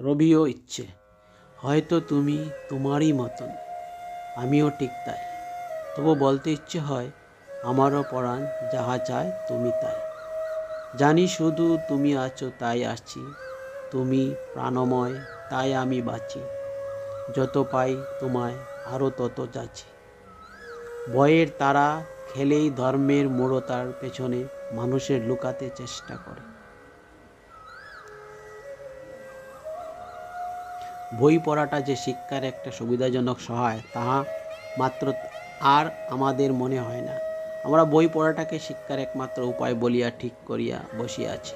রবিও ইচ্ছে। হয়তো তুমি তোমারই মতন। আমিও ঠিক তাই। তবু বলতে ইচ্ছে হয়, আমারও পরাণ যাহা চায় তুমি তাই। জানি শুধু তুমি আছো তাই আছি তুমি প্রাণময়, তাই আমি বাঁচি। যত পাই তোমায়, আরও তত যাচ্ছি। বয়ের তারা খেলেই ধর্মের মোড়তার পেছনে মানুষের লুকাতে চেষ্টা করে। বই পড়াটা যে শিক্ষার একটা সুবিধাজনক সহায়, তাহা মাত্র আর আমাদের মনে হয় না। আমরা বই পড়াটাকে শিক্ষার একমাত্র উপায় বলিয়া ঠিক করিয়া বসিয়াছি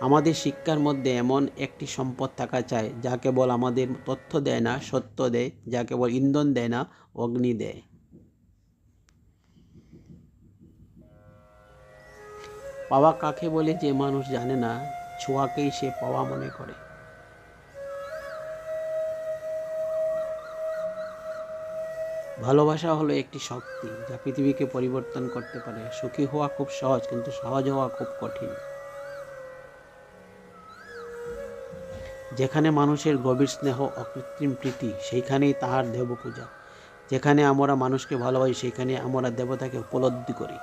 আমাদের শিক্ষার মধ্যে এমন একটি সম্পদ থাকা চাই, যা কেবল আমাদের তথ্য দেয় না, সত্য দেয়, যা কেবল ইন্ধন দেয় না, অগ্নি দেয়। পাওয়া কাকে বলে যে মানুষ জানে না ছোঁয়াকেই সে পাওয়া মনে করে। ভালোবাসা হলো একটি শক্তি যা পৃথিবীকে পরিবর্তন করতে পারে। সুখী হওয়া খুব সহজ, কিন্তু সহজ হওয়া খুব কঠিন। যেখানে মানুষের গভীর স্নেহ অকৃত্রিম প্রীতি, সেইখানেই তাহার দেব পূজা যেখানে আমরা মানুষকে ভালোবাসি সেখানে আমরা দেবতাকে উপলব্ধি করি।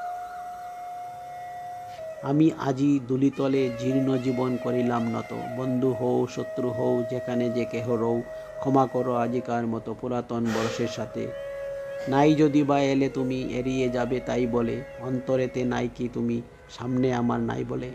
আমি আজি দুলিতলে জীর্ণ জীবন করিলাম নত। বন্ধু হও, শত্রু হও, যেখানে যে কেহ রও, ক্ষমা করো আজিকার মতো পুরাতন বর্ষের সাথে। নাই যদি বা এলে তুমি এড়িয়ে যাবে তাই বলে, অন্তরেতে নাই কি তুমি, সামনে আমার নাই বলে।